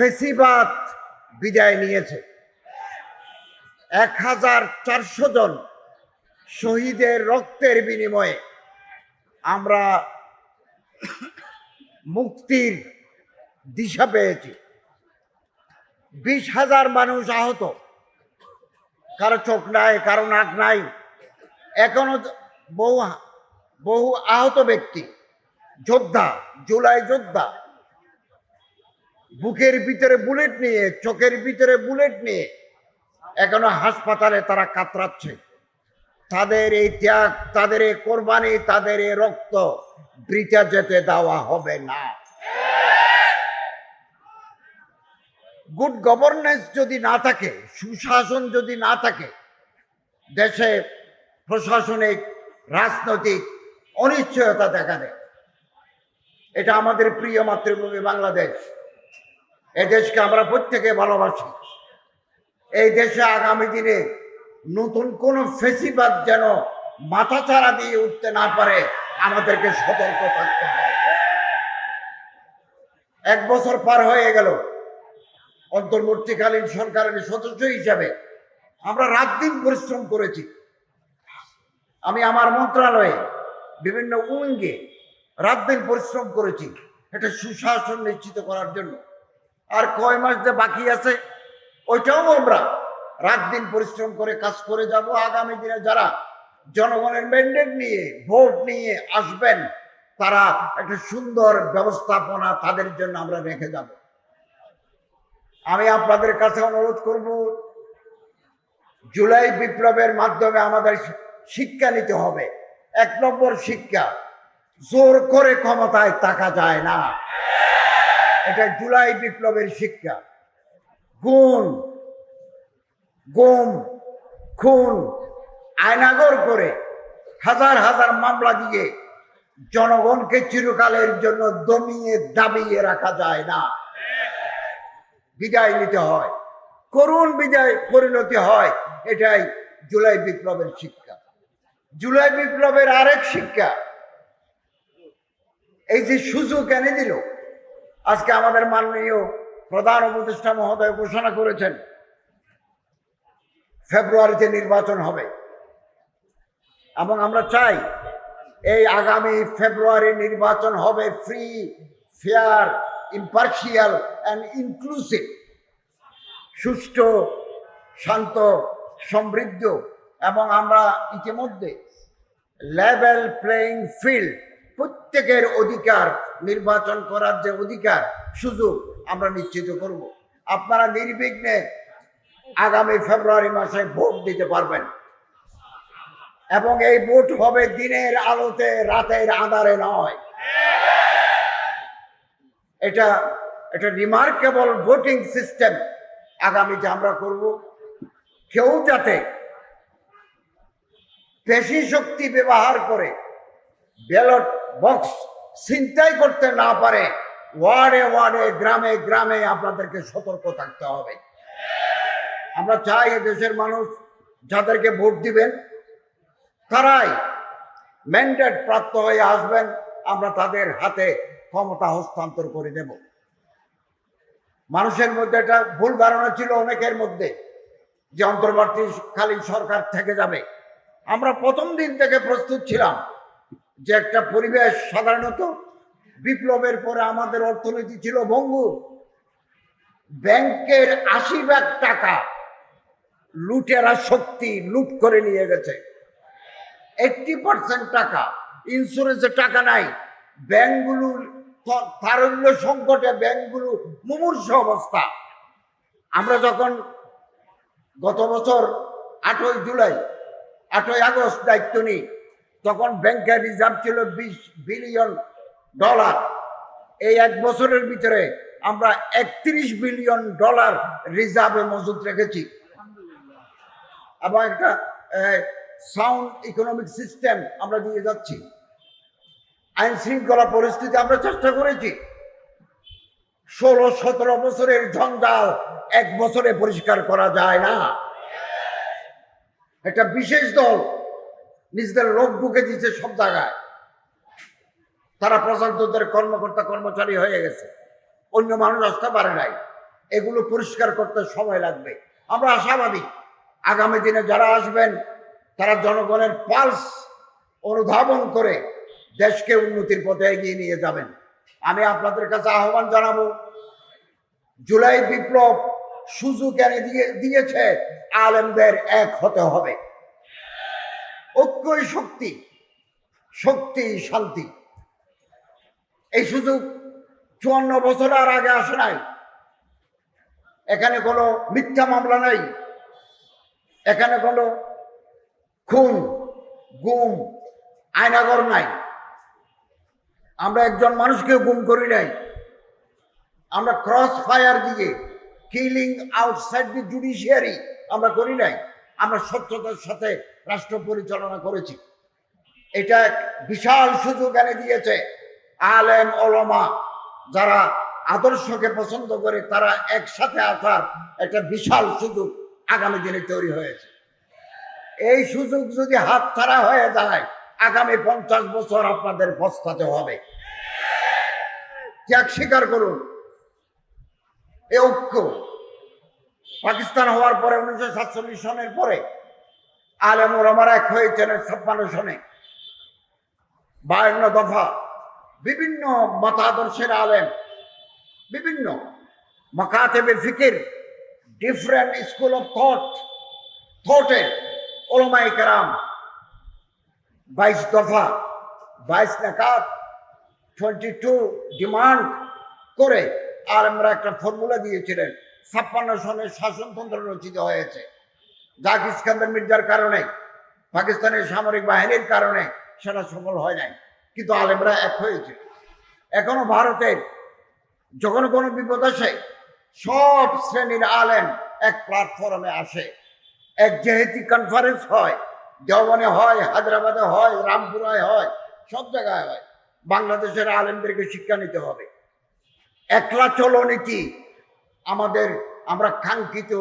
ফেসিবাদ বিদায় নিয়েছে। এক হাজার চারশো জন শহীদের রক্তের বিনিময়ে আমরা মুক্তির দিশা পেয়েছি। বিশ হাজার মানুষ আহত, কারও চোখ নাই, কারও নাক নাই। এখনও বহু বহু আহত ব্যক্তি, যোদ্ধা, জুলাই যোদ্ধা বুকের ভিতরে বুলেট নিয়ে, চোখের ভিতরে বুলেট নিয়ে এখনও হাসপাতালে তারা কাতরাচ্ছে। তাদের এই ত্যাগ, তাদের এই কোরবানি, তাদের এই রক্ত বৃথা যেতে দেওয়া হবে না। গুড গভর্নেন্স যদি না থাকে, সুশাসন যদি না থাকে, দেশে প্রশাসনিক, রাজনৈতিক অনিশ্চয়তা দেখা দেয়। এটা আমাদের প্রিয় মাতৃভূমি বাংলাদেশ। এই দেশকে আমরা প্রত্যেকে ভালোবাসি। এই দেশে আগামী দিনে নতুন কোন ফেসিবাদ যেন মাথা চারা দিয়ে উঠতে না পারে, আমাদেরকে সতর্ক থাকতে হবে। এক বছর পার হয়ে গেল। অন্তর্বর্তীকালীন সরকারের সদস্য হিসাবে আমরা রাত দিন পরিশ্রম করেছি। আমি আমার মন্ত্রণালয়ে বিভিন্ন উইঙ্গে রাত দিন পরিশ্রম করেছি। এটা সুশাসন নিশ্চিত করার জন্য। আর কয় মাস যে বাকি আছে, ওইটাও আমরা রাত দিন পরিশ্রম করে কাজ করে যাব। আগামী দিনে যারা জনগণের ম্যান্ডেট নিয়ে ভোট নিয়ে আসবেন, তারা একটা সুন্দর ব্যবস্থাপনা তাদের জন্য আমরা রেখে যাব। আমি আপনাদের কাছে অনুরোধ করব, জুলাই বিপ্লবের মাধ্যমে আমাদের শিক্ষা নিতে হবে। এক নম্বর শিক্ষা, জোর করে ক্ষমতায় থাকা যায় না। এটা জুলাই বিপ্লবের শিক্ষা। গুণ, গুম, খুন আয়নাগর করে হাজার হাজার মামলা দিয়ে জনগণকে চিরকালের জন্য দমিয়ে দাবিয়ে রাখা যায় না। বিদায় নিতে হয়। করুণ বিদায় পরিণতি হয়, এটাই জুলাই বিপ্লবের শিক্ষা। জুলাই বিপ্লবের আরেক শিক্ষা, এই যে সুযোগ এনে দিল আজকে আমাদের মাননীয় প্রধান উপদেষ্টা মহোদয় ঘোষণা করেছেন, ফেব্রুয়ারিতে নির্বাচন হবে। এবং আমরা চাই এই আগামী ফেব্রুয়ারি নির্বাচন হবে free fair impartial and inclusive সুষ্ঠু, শান্ত, সমৃদ্ধ এবং আমরা ইতিমধ্যে লেভেল প্লেইং ফিল্ড প্রত্যেকের অধিকার নির্বাচন করার যে অধিকার, সুযোগ আমরা নিশ্চিত করব। আপনারা নির্বিঘ্নে আগামী ফেব্রুয়ারি মাসে ভোট দিতে পারবেন। এবং এই ভোট হবে দিনের আলোতে, রাতের আধারে নয়। এটা এটা রিমার্কেবল ভোটিং সিস্টেম আগামীতে আমরা করব। কেউ যাতে পেশি শক্তি ব্যবহার করে ব্যালট বক্স ছিনতাই করতে না পারে, ওয়ার্ডে ওয়ার্ডে, গ্রামে গ্রামে আপনাদেরকে সতর্ক থাকতে হবে। আমরা চাই দেশের মানুষ যাদেরকে ভোট দিবেন, তারাই ম্যান্ডেট প্রাপ্ত হয়ে আসবেন, আমরা তাদের হাতে ক্ষমতা হস্তান্তর করে দেব। মানুষের মধ্যে একটা ভুল ধারণা ছিল অনেকের মধ্যে, যে অন্তর্বর্তীকালীন সরকার থেকে যাবে। আমরা প্রথম দিন থেকে প্রস্তুত ছিলাম। যে একটা পরিবেশ সাধারণত বিপ্লবের পরে আমাদের অর্থনীতি ছিল ভঙ্গু ব্যাংকের আশি ভাগ টাকা লুটেরা শক্তি লুট করে নিয়ে গেছে। এইটটি পার্সেন্ট টাকা ইন্স্যুরেন্সের টাকা নাই। ব্যাংকগুলো ত- তারল্য সংকটে ব্যাংকগুলো মুমূর্ষ অবস্থা। আমরা যখন গত বছর আটই জুলাই, আটই আগস্ট দায়িত্ব নিই তখন ব্যাংকের রিজার্ভ ছিল বিশ বিলিয়ন ডলার এই এক বছরের ভিতরে আমরা একত্রিশ বিলিয়ন ডলার রিজার্ভে মজুদ রেখেছি। এবং একটা সাউন্ড ইকোনমিক সিস্টেম আমরা দিয়ে যাচ্ছি। আইন শৃঙ্খলা পরিস্থিতি আমরা চেষ্টা করেছি। ষোলো সতেরো বছরের জঞ্জাল এক বছরে পরিষ্কার করা যায় না। একটা বিশেষ দল নিজেদের লোক ঢুকে দিচ্ছে সব জায়গায়। তারা প্রশাসনদের কর্মকর্তা, কর্মচারী হয়ে গেছে। অন্য মানুষ আসতে পারে নাই। এগুলো পরিষ্কার করতে সময় লাগবে। আমরা আশাবাদী। আগামী দিনে যারা আসবেন, তারা জনগণের পালস অনুধাবন করে দেশকে উন্নতির পথে এগিয়ে নিয়ে যাবেন। আমি আপনাদের কাছে আহ্বান জানাব, জুলাই বিপ্লব সুযোগ এনে দিয়ে দিয়েছে, আলেমদের এক হতে হবে। ঐক্যই শক্তি শক্তি, শান্তি। এই সুযোগ চুয়ান্ন বছর আর আগে আসে নাই। এখানে কোনো মিথ্যা মামলা নাই। এখানে কোনো খুন, গুম আয়নাগর নাই। আমরা একজন মানুষকে গুম করি নাই। আমরা ক্রস ফায়ার দিয়ে কিলিং আউটসাইড দি জুডিশিয়ারি আমরা করি নাই। আমরা স্বচ্ছতার সাথে রাষ্ট্র পরিচালনা করেছি। এটা এক বিশাল সুযোগ এনে দিয়েছে। আলেম, ওলমা যারা আদর্শকে পছন্দ করে, তারা একসাথে আসার একটা বিশাল সুযোগ আগামী দিনে তৈরি হয়েছে। এই সুযোগ যদি হাতছাড়া হয়ে যায়, আগামী পঞ্চাশ বছর আপনাদের পস্তাতে হবে। ত্যাগ স্বীকার করুন। এ ঐক্য। পাকিস্তান হওয়ার পরে, উনিশশো সাতচল্লিশ সনের পরে আলেম ওলামার এক হয়েছেন ছাপ্পান্ন সনে বায়ান্ন দফা। বিভিন্ন মতাদর্শের আলেম, বিভিন্ন মকাতেবে ফিকির ডিফারেন্ট স্কুল অফ থট থটের ওলমাই কারাম। বাইশ দফা, বাইশ নাকাত টোয়েন্টি টু ডিমান্ড করে আর আমরা একটা ফর্মুলা দিয়েছিলেন। ছাপ্পান্ন সনের শাসনতন্ত্র রচিত হয়েছে। জাক ইস্কান্দার মির্জার কারণে, পাকিস্তানের সামরিক বাহিনীর কারণে সেটা সফল হয় নাই। কিন্তু আলেমরা এক হয়েছে। এখনও ভারতের যখন কোনো বিপদ আসে, সব শ্রেণির আলেম এক প্ল্যাটফর্মে আসে। এক যেহেতু কনফারেন্স হয় দেওয়ানে হয়, হায়দ্রাবাদে হয়, রামপুরায় হয়, সব জায়গায় হয়। বাংলাদেশের আলেমদেরকে শিক্ষা নিতে হবে। একলা চলনীতি আমাদের, আমরা কাঙ্ক্ষিত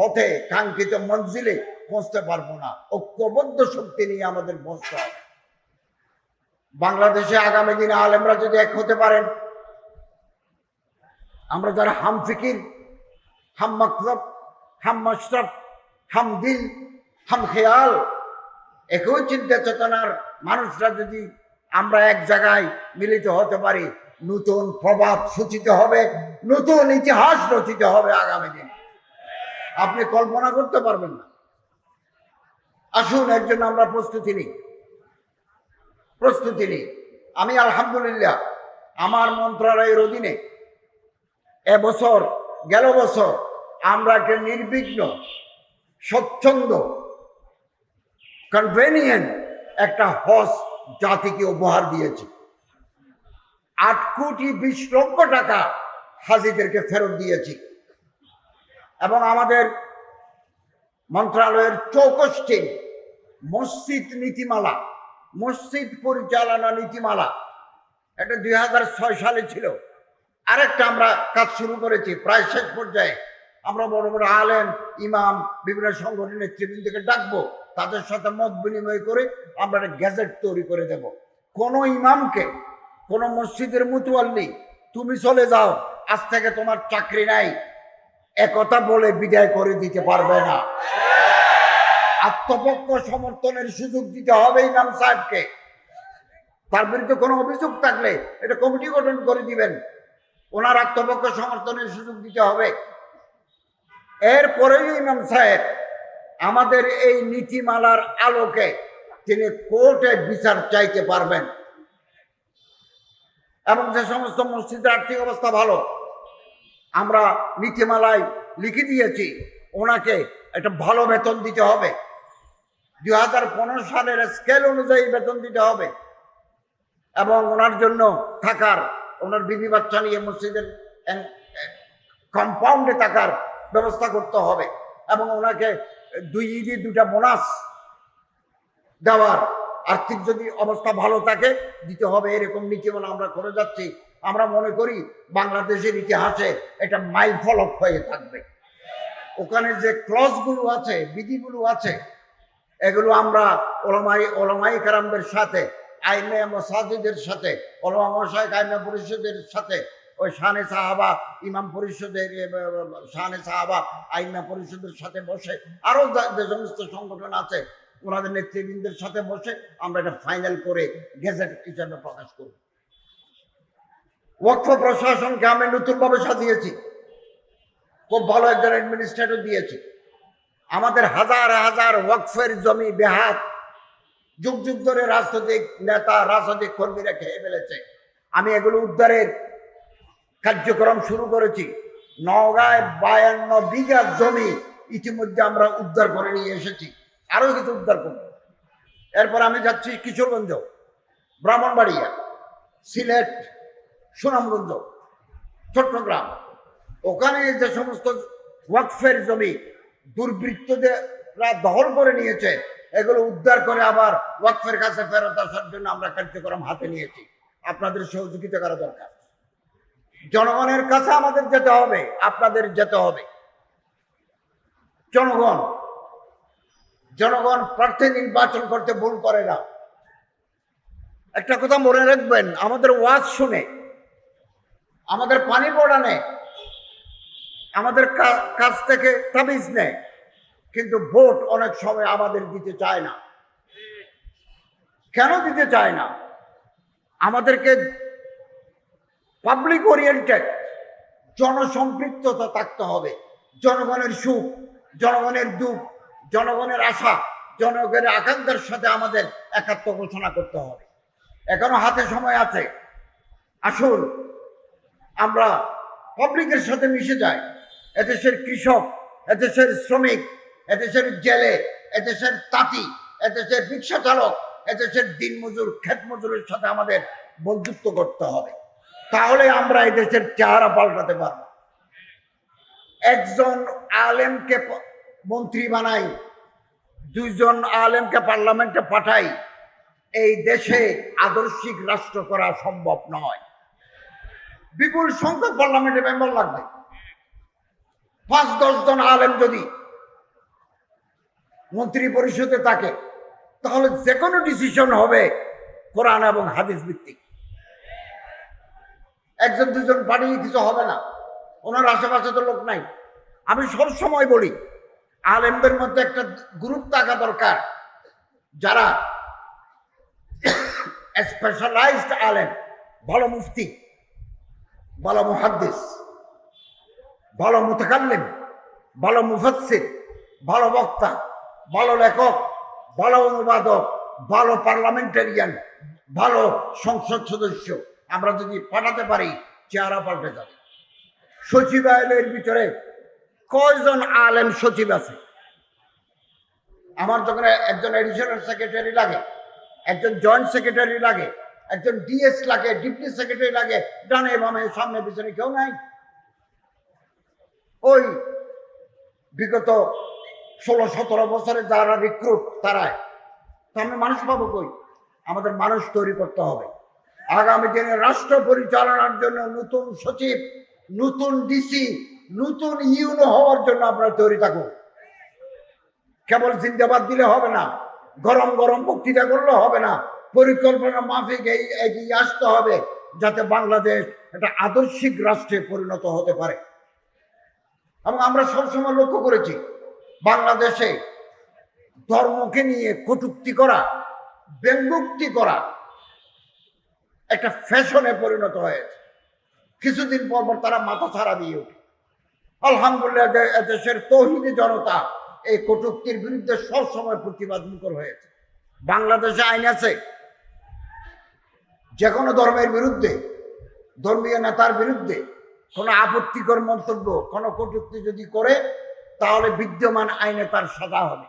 পথে কাঙ্ক্ষিত মঞ্জিলে পৌঁছতে পারব না। ঐক্যবদ্ধ শক্তি নিয়ে আমাদের পৌঁছতে হবে বাংলাদেশে আগামী দিনে আলেমরা যদি এক হতে পারেন, আমরা যারা হাম ফিকির, হাম মকসব হাম মশরফ, হাম দিল, হাম খেয়াল, একই চিন্তা চেতনার মানুষরা যদি আমরা এক জায়গায় মিলিত হতে পারি, নতুন প্রবাদ সূচিত হবে, নতুন ইতিহাস রচিত হবে আগামী দিনে। আপনি কল্পনা করতে পারবেন না। আসুন, একজন আমরা প্রস্তুতি নিই। প্রস্তুতি নিই। আমি আলহামদুলিল্লাহ, আমার মন্ত্রণালয়ের অধীনে এবছর গেল বছর আমরা একটা নির্বিঘ্ন, স্বচ্ছন্দ কনভেনিয়েন্ট একটা হজ জাতিকে উপহার দিয়েছি। আট কোটি বিশ লক্ষ টাকা হাজিদেরকে ফেরত দিয়েছি। এবং আমাদের মন্ত্রণালয়ের চৌকষ্টি মসজিদ নীতিমালা, মসজিদ পরিচালনা নীতিমালা, এটা দুই হাজার ছয় সালে ছিল। আরেকটা আমরা কাজ শুরু করেছি, প্রায় শেষ পর্যায়ে। আমরা বড় বড় আলেম, ইমাম, বিভিন্ন সংগঠনের নেতৃবৃন্দকে ডাকবো, তাদের সাথে মত বিনিময় করে আমরা একটা গ্যাজেট তৈরি করে দেব। কোন ইমামকে, কোন মসজিদের মুতুয়াল্লি, তুমি চলে যাও, আজ থেকে তোমার চাকরি নাই একথা বলে বিদায় করে দিতে পারবে না। আত্মপক্ষ সমর্থনের সুযোগ দিতে হবে ইমাম সাহেবকে। তার বিরুদ্ধে কোনো অভিযোগ থাকলে এটা কমিটি গঠন করে দিবেন। ওনার আত্মপক্ষ সমর্থনের সুযোগ দিতে হবে। এরপরেই ইমাম সাহেব আমাদের এই নীতিমালার আলোকে তিনি কোর্টে বিচার চাইতে পারবেন। এবং যে সমস্ত মসজিদের আর্থিক অবস্থা ভালো আমরা নীতিমালায় লিখে দিয়েছি, ওনাকে একটা ভালো বেতন দিতে হবে। দুই হাজার পনেরো সালের স্কেল অনুযায়ী বেতন দিতে হবে। এবং ওনার জন্য থাকার, ওনার বিবি বাচ্চা নিয়ে মসজিদের কম্পাউন্ডে থাকার ব্যবস্থা করতে হবে। এবং ওনাকে দুই ঈদে দুটা বোনাস দেওয়ার আর্থিক যদি অবস্থা ভালো থাকে, দিতে হবে। এরকম নীতিমালা আমরা করে যাচ্ছি। আমরা মনে করি বাংলাদেশের ইতিহাসে এটা মাইল ফলক হয়ে থাকবে। ওখানে যে ক্লসগুলো আছে, বিধিগুলো আছে, এগুলো আমরা ওলামাই, ওলমাই কারামদের সাথে আইনে মসাজিদের সাথে, ওলমা মশাইক আইনে পরিষদের সাথে, ওই শানে সাহাবা, ইমাম পরিষদের শানে সাহাবা, আইমা পরিষদের সাথে বসে আরও যে সমস্ত সংগঠন আছে, ওনাদের নেতৃবৃন্দের সাথে বসে আমরা এটা ফাইনাল করে গেজেট হিসাবে প্রকাশ করব। ওয়াকফ প্রশাসনকে আমি নতুনভাবে সাজিয়েছি। খুব ভালো একজন অ্যাডমিনিস্ট্রেটর দিয়েছি। আমাদের হাজার হাজার ওয়াকফের জমি বেহাত। যুগ যুগ ধরে রাজনৈতিক নেতা, রাজনৈতিক কর্মীরা খেয়ে ফেলেছে। আমি এগুলো উদ্ধারের কার্যক্রম শুরু করেছি। নওগাঁয় বায়ান্ন বিঘা জমি ইতিমধ্যে আমরা উদ্ধার করে নিয়ে এসেছি। আরও কিছু উদ্ধার করব। এরপর আমি যাচ্ছি কিশোরগঞ্জ ব্রাহ্মণবাড়িয়া, সিলেট সুনামগঞ্জ, চট্টগ্রাম। ওখানে যে সমস্ত ওয়াকফের জমি দুর্বৃত্তরা দখল করে নিয়েছে, এগুলো উদ্ধার করে আবার ওয়াকফের কাছে ফেরত আসার জন্য আমরা কার্যক্রম হাতে নিয়েছি। আপনাদের সহযোগিতা করা দরকার। জনগণের কাছে আমাদের যেতে হবে, আপনাদের যেতে হবে। জনগণ জনগণ প্রার্থী নির্বাচন করতে ভুল করে না। একটা কথা মনে রাখবেন, আমাদের ওয়াজ শুনে আমাদের পানি পড়ানে আমাদের কা- কাছ থেকে তাবিজ নেয় কিন্তু ভোট অনেক সময় আমাদের দিতে চায় না। কেন দিতে চায় না? আমাদেরকে পাবলিক ওরিয়েন্টেড জনসম্পৃক্ততা থাকতে হবে। জনগণের সুখ, জনগণের দুঃখ, জনগণের আশা, জনগণের আকাঙ্ক্ষার সাথে আমাদের একাত্ম ঘোষণা করতে হবে। এখনও হাতে সময় আছে। আসুন আমরা পাবলিকের সাথে মিশে যাই। এদেশের কৃষক, এদেশের শ্রমিক, এদেশের জেলে, এদেশের তাঁতি, এদেশের রিক্সা চালক এদেশের দিনমজুর ক্ষেত মজুরের সাথে আমাদের বন্ধুত্ব করতে হবে। তাহলে আমরা এদেশের চেহারা পাল্টাতে পারব। একজন আলেমকে মন্ত্রী বানাই, দুইজন আলেমকে পার্লামেন্টে পাঠাই, এই দেশে আদর্শিক রাষ্ট্র করা সম্ভব নয়। বিপুল সংখ্যক পার্লামেন্টে মেম্বার লাগবে। পাঁচ, দশ জন আলেম যদি মন্ত্রী পরিষদে থাকে, তাহলে যে কোনো ডিসিশন হবে কোরআন এবং হাদিস ভিত্তিক। একজন, দুজন পাঠিয়ে কিছু হবে না। ওনার আশেপাশে তো লোক নাই। আমি সব সময় বলি, আলেমদের মধ্যে একটা গ্রুপ থাকা দরকার, যারা স্পেশালাইজড আলেম, ভালো মুফতি। ভালো মুহাদ্দিস, ভালো মুতাকাল্লিম, ভালো মুফাসসির, ভালো বক্তা, ভালো লেখক, ভালো অনুবাদক, ভালো পার্লামেন্টারিয়ান, ভালো সংসদ সদস্য। আমরা যদি পাঠাতে পারি, চেহারা পাল্টে যাবে। সচিবালয়ের ভিতরে কয়জন আলেম সচিব আছে? আমার যখন একজন এডিশনাল সেক্রেটারি লাগে, একজন জয়েন্ট সেক্রেটারি লাগে একজন ডিএস লাগে ডিপটি সেক্রেটারি লাগে, ডানে বামে, সামনে পিছনে কেউ নাই। ওই বিগত ষোলো, সতেরো বছরে যারা রিক্রুট তারাই। আমি মানুষ পাবো কই? আমাদের মানুষ তৈরি করতে হবে। আগামী দিনে রাষ্ট্র পরিচালনার জন্য নতুন সচিব, নতুন ডিসি নতুন ইউনো হওয়ার জন্য আপনারা তৈরি থাকুন। কেবল জিন্দাবাদ দিলে হবে না, গরম গরম বক্তৃতা করলে হবে না। পরিকল্পনা মাফিক এই এগিয়ে আসতে হবে যাতে বাংলাদেশ একটা আদর্শিক রাষ্ট্রে পরিণত হতে পারে। এবং আমরা সবসময় লক্ষ্য করেছি, বাংলাদেশে ধর্মকে নিয়ে কটুক্তি করা, ব্যঙ্গুক্তি করা একটা ফ্যাশনে পরিণত হয়েছে। কিছুদিন পর পর তারা মাথা ছাড়া দিয়ে ওঠে। আলহামদুলিল্লাহ দেশের তৌহিদি জনতা এই কটুক্তির বিরুদ্ধে সবসময় প্রতিবাদ মুখর হয়েছে। বাংলাদেশে আইন আছে যে কোনো ধর্মের বিরুদ্ধে, ধর্মীয় নেতার বিরুদ্ধে কোনো আপত্তিকর মন্তব্য, কোনো কটুক্তি যদি করে, তাহলে বিদ্যমান আইনে তার সাজা হবে।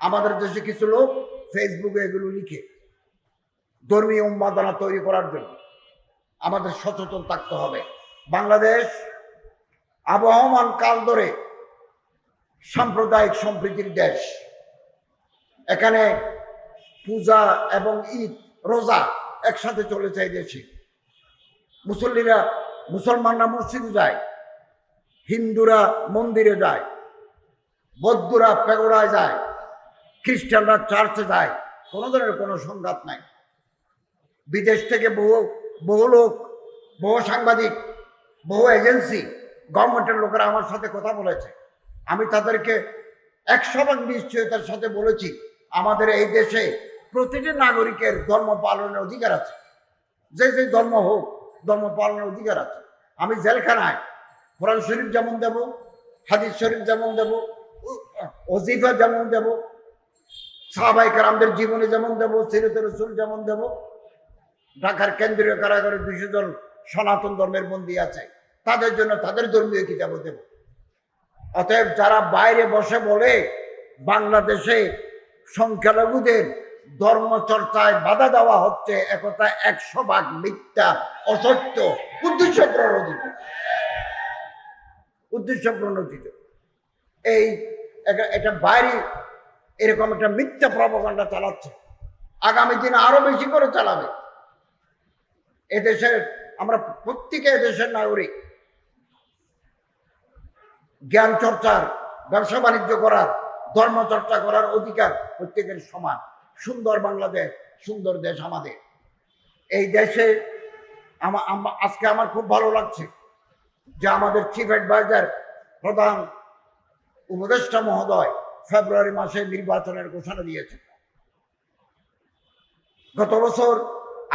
আমাদের দেশে কিছু লোক ফেসবুকে এগুলো লিখে ধর্মীয় উন্মাদনা তৈরি করার জন্য আমাদের সচেতন থাকতে হবে। বাংলাদেশ আবহমান কাল ধরে সাম্প্রদায়িক সম্প্রীতির দেশ। এখানে পূজা এবং ঈদ, রোজা একসাথে চলে এই দেশে। মুসল্লিরা মুসলমানরা মসজিদে যায়, হিন্দুরা মন্দিরে যায়, বৌদ্ধরা পেগোড়ায় যায়, খ্রিস্টানরা চার্চে যায়, কোনো ধরনের কোনো সংঘাত নাই। বিদেশ থেকে বহু বহু লোক, বহু সাংবাদিক, বহু এজেন্সি, গভর্নমেন্টের লোকেরা আমার সাথে কথা বলেছে। আমি তাদেরকে একশো ভাগ নিশ্চয়তার সাথে বলেছি, আমাদের এই দেশে প্রতিটি নাগরিকের ধর্ম পালনের অধিকার আছে। যে যে ধর্ম হোক, ধর্ম পালনের অধিকার আছে। আমি জেলখানায় কোরআন শরীফ যেমন দেব, হাদিস শরীফ যেমন দেব, ওজিফা যেমন দেব সাহাবাই কারামদের জীবনে যেমন দেব, সিরত রসুল যেমন দেব, ঢাকার কেন্দ্রীয় কারাগারে দুশো জন সনাতন ধর্মের বন্দী আছে, তাদের জন্য তাদের ধর্মীয় কিতাব দেব। অতএব যারা বাইরে বসে বলে বাংলাদেশে সংখ্যালঘুদের ধর্ম চর্চায় বাধা দেওয়া হচ্ছে একথা একশো ভাগ মিথ্যা, অসত্য উদ্দেশ্য প্রণোদিত উদ্দেশ্য প্রণোদিত এই এটা বাইরে এরকম একটা মিথ্যা প্রবকাণ্ডা চালাচ্ছে। আগামী দিনে আরও বেশি করে চালাবে। এদেশের, আমরা প্রত্যেকে এদেশের নাগরিক। জ্ঞান চর্চার ব্যবসা বাণিজ্য করার ধর্ম চর্চা করার অধিকার প্রত্যেকের সমান। সুন্দর বাংলাদেশ, সুন্দর দেশ আমাদের। এই দেশে আজকে আমার খুব ভালো লাগছে যে আমাদের চিফ অ্যাডভাইজার প্রধান উপদেষ্টা মহোদয় ফেব্রুয়ারি মাসে নির্বাচনের ঘোষণা দিয়েছেন। গত বছর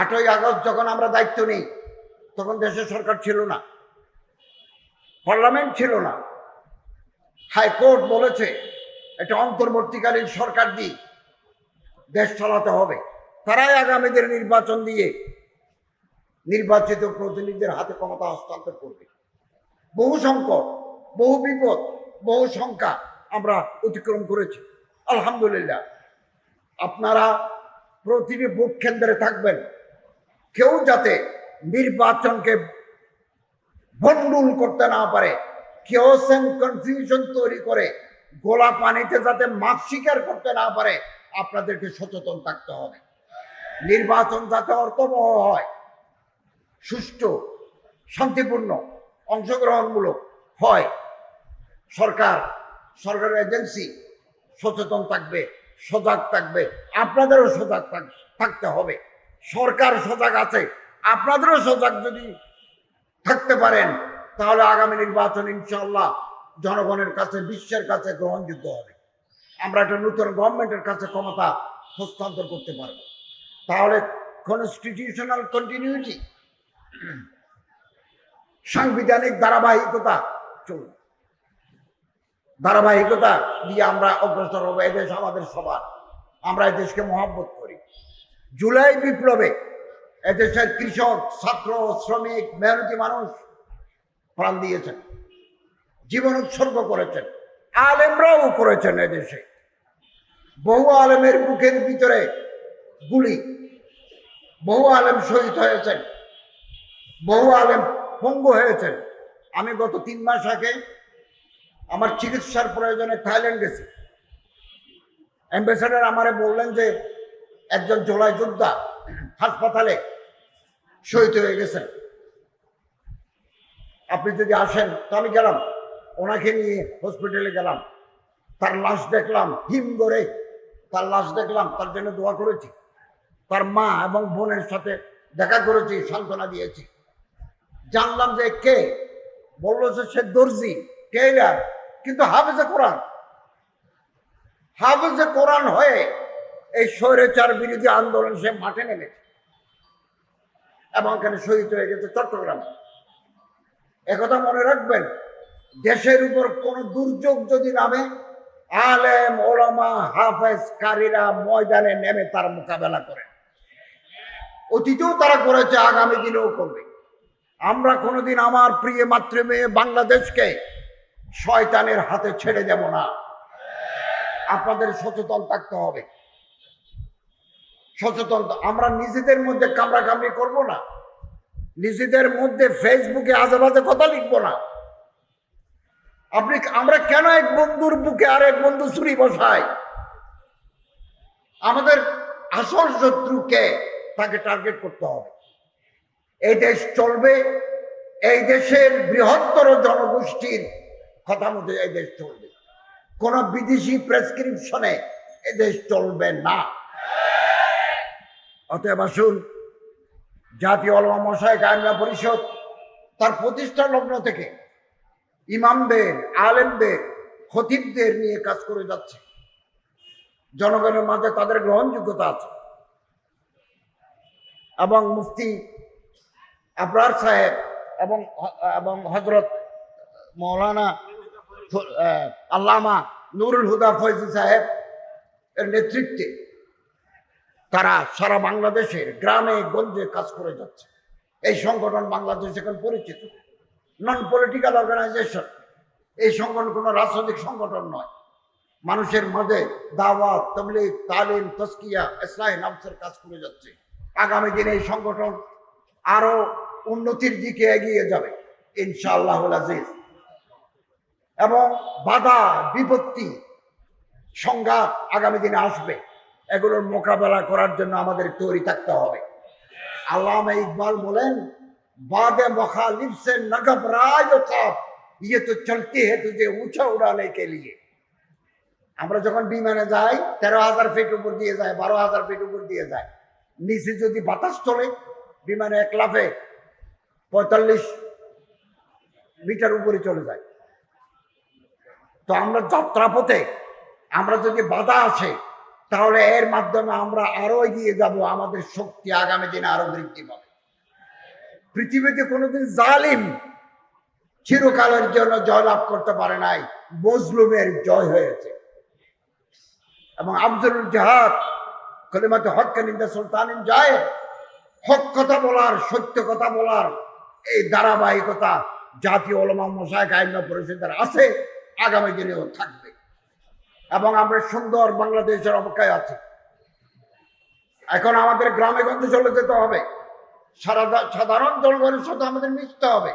আটই আগস্ট যখন আমরা দায়িত্ব নিই, তখন দেশের সরকার ছিল না, পার্লামেন্ট ছিল না। হাইকোর্ট বলেছে, এটা অন্তর্বর্তীকালীন সরকার দিয়ে দেশ চালাতে হবে। তারাই আগামীদের নির্বাচন দিয়ে নির্বাচিত প্রতিনিধিদের হাতে ক্ষমতা হস্তান্তর করবে। বহু সংকট, বহু বিপদ, বহু সংখ্যা আমরা অতিক্রম করেছি। আলহামদুলিল্লাহ। আপনারা প্রতিটি ভোট কেন্দ্রে থাকবেন। কেউ যাতে নির্বাচনকে ভণ্ডুল করতে না পারে, কেউ কনফিউশন তৈরি করে, গোলা পানিতে যাতে মাছ শিকার করতে না পারে আপনাদেরকে সচেতন থাকতে হবে। নির্বাচন যাতে অর্থবহ হয়, সুষ্ঠু, শান্তিপূর্ণ, অংশগ্রহণমূলক হয়, সরকার, সরকারের এজেন্সি সচেতন থাকবে, সজাগ থাকবে, আপনাদেরও সজাগ থাক- থাকতে হবে। সরকার সজাগ আছে, আপনাদেরও সজাগ যদি থাকতে পারেন, তাহলে আগামী নির্বাচন ইনশাল্লাহ জনগণের কাছে, বিশ্বের কাছে গ্রহণযোগ্য হবে। আমরা একটা নতুন গভর্নমেন্টের কাছে ক্ষমতা হস্তান্তর করতে পারব। তাহলে কনস্টিটিউশনাল কন্টিনিউটি সাংবিধানিক ধারাবাহিকতা চলবে। ধারাবাহিকতা দিয়ে আমরা অগ্রসর হব এদেশ আমাদের সবার। আমরা এদেশকে মহাব্বত করি। জুলাই বিপ্লবে এদেশের কৃষক, ছাত্র, শ্রমিক, মেহনতি মানুষ প্রাণ দিয়েছেন। জীবন উৎসর্গ করেছেন। আলেমরাও করেছেন এদেশে বহু আলেমের বুকের ভিতরে গুলি। বহু আলেম শহীদ হয়েছেন। বহু আলেম পঙ্গু হয়েছেন। আমি গত তিন মাস আগে আমার চিকিৎসার প্রয়োজনে থাইল্যান্ড গেছি। অ্যাম্বাসেডার আমারে বললেন যে, একজন জোলাই যোদ্ধা হাসপাতালে শহীদ হয়ে গেছেন। আপনি যদি আসেন, তো আমি গেলাম। ওনাকে নিয়ে হসপিটালে গেলাম। তার লাশ দেখলাম, হিম করে তার লাশ দেখলাম, তার জন্য দোয়া করেছি। তার মা এবং বোনের সাথে দেখা করেছি, সান্ত্বনা দিয়েছি। জানলাম যে কে? বলল যে সে দর্জি, টেইলার, কিন্তু হাফেজে কোরআন। হাফেজে কোরআন হয়ে এই স্বৈরাচার বিরোধী আন্দোলন সে মাঠে নেমেছে। এবং এখানে শহীদ হয়ে গেছে চট্টগ্রামে। একথা মনে রাখবেন, দেশের উপর কোন দুর্যোগ যদি নামে আলেম, ওলামা হাফেজ কারীরা ময়দানে নেমে তার মোকাবেলা করে। অতীতেও তারা করেছে, আগামী দিনেও করবে। আমরা কোনোদিন আমার প্রিয় মাতৃ মেয়ে বাংলাদেশকে শয়তানের হাতে ছেড়ে দেব না। আপনাদের সচেতন থাকতে হবে। সচেতন আমরা নিজেদের মধ্যে কামড়া কামড়ি করব না। নিজেদের মধ্যে ফেসবুকে আজে বাজে কথা লিখব না। আপনি আমরা কেন এক বন্ধুর বুকে আর এক বন্ধু ছুরি বসাই? আমাদের আসল শত্রুকে তাকে টার্গেট করতে হবে। এই দেশ চলবে, এই দেশের বৃহত্তর জনগোষ্ঠীর কথা মতো এই দেশ চলবে। কোন বিদেশি প্রেসক্রিপশনে এ দেশ চলবে না। অতএব আসুন, জাতীয় অলমা মশাই কায়না পরিষদ তার প্রতিষ্ঠা লগ্ন থেকে ইমামদের, আলেমদের, খতিবদের নিয়ে কাজ করে যাচ্ছে। জনগণের মাঝে তাদের গ্রহণযোগ্যতা আছে। এবং মুফতি আবরার সাহেব এবং এবং হজরত মৌলানা আল্লামা নুরুল হুদা ফয়জি সাহেব এর নেতৃত্বে তারা সারা বাংলাদেশের গ্রামে, গঞ্জে কাজ করে যাচ্ছে। এই সংগঠন বাংলাদেশ এখন পরিচিত। নন পলিটিক্যাল অর্গানাইজেশন এই সংগঠন কোনো রাজনৈতিক সংগঠন নয়। মানুষের মাঝে দাওয়াত, তবলিগ, তালিম তস্কিয়া ইসলাহ নামসের কাজ করে যাচ্ছে। আগামী দিনে এই সংগঠন আরও উন্নতির দিকে এগিয়ে যাবে ইনশাআল্লাহ আজিজ। এবং বাধা, বিপত্তি, সংঘাত আগামী দিনে আসবে। এগুলোর মোকাবেলা করার জন্য আমাদের তৈরি থাকতে হবে। আল্লামা ইকবাল বলেন বাদে मुखालिफ से न घबराए जो साहब ये तो चलती है तुझे ऊंचा उड़ाने के लिए আমরা যখন বিমানে যাই তেরো হাজার ফিট উপর দিয়ে যায় বারো হাজার ফিট উপর দিয়ে যায় নিচে যদি বাতাস চলে বিমানে এক লাফে পঁয়তাল্লিশ মিটার উপরে চলে যায় তো আমরা যাত্রাপথে আমরা যদি বাধা আসে তাহলে এর মাধ্যমে আমরা আরো এগিয়ে যাব আমাদের শক্তি আগামী দিনে আরো বৃদ্ধি পাবে পৃথিবীতে কোনোদিন জালিম চিরকালের জন্য জয়লাভ করতে পারে নাই, মজলুমের জয় হয়েছে। এবং আফজল জাহাদ, কলিমাতে হককে নিন্দা সুলতানিন যায় হক কথা বলার, সত্য কথা বলার এই ধারাবাহিকতা জাতীয় ওলমা মশাইক আইন পরিষদের আছে, আগামী দিনেও থাকবে। এবং আমরা সুন্দর বাংলাদেশের অপেক্ষায় আছি। এখন আমাদের গ্রামে গঞ্জে চলে যেতে হবে। সাধারণ জনগণের সাথে আমাদের মিশতে হবে।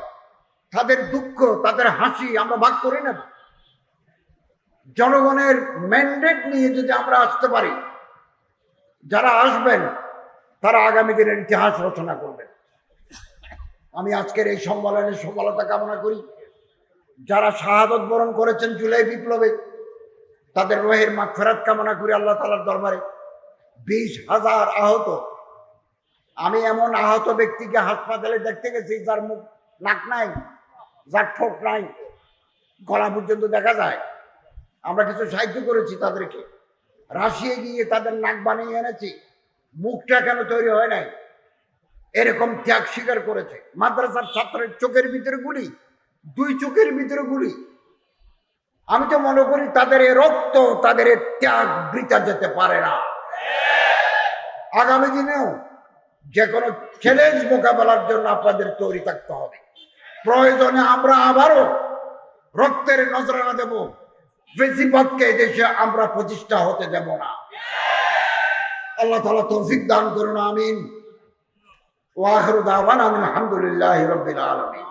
তাদের দুঃখ, তাদের হাসি আমরা ভাগ করে নেব। জনগণের ম্যান্ডেট নিয়ে যদি আমরা আসতে পারি, যারা আসবেন, তারা আগামী দিনের ইতিহাস রচনা করবেন। আমি আজকের এই সম্মেলনের সফলতা কামনা করি। যারা শাহাদত বরণ করেছেন জুলাই বিপ্লবে, তাদের রোহের মাগ ফেরাত কামনা করি আল্লাহ তালার দরবারে। বিশ হাজার আহত আমি এমন আহত ব্যক্তিকে হাসপাতালে দেখতে গেছি, যার মুখ নাক নাই, যার ঠোঁট নাই, গলা পর্যন্ত দেখা যায়। আমরা কিছু সাহায্য করেছি তাদেরকে। রাশিয়ে গিয়ে তাদের নাক বানিয়ে এনেছি। মুখটা কেন তৈরি হয় নাই? এরকম ত্যাগ স্বীকার করেছে। মাদ্রাসার ছাত্রের চোখের ভিতরে গুলি, দুই চোখের ভিতরে গুলি। আমি তো মনে করি তাদের রক্ত, তাদের ত্যাগ বৃথা যেতে পারে না। আগামী দিনেও যে কোনো চ্যালেঞ্জ মোকাবেলার জন্য আপনাদের তৈরি থাকতে হবে। প্রয়োজনে আমরা আবারও রক্তের নজরানা দেব বেশিরভাগকে দেশে আমরা প্রতিষ্ঠা হতে দেব না। আল্লাহ তালা তৌফিক দান করুন, আমিন। ওয়াখরু দাওয়ান আলহামদুলিল্লাহ রবিল আলমিন।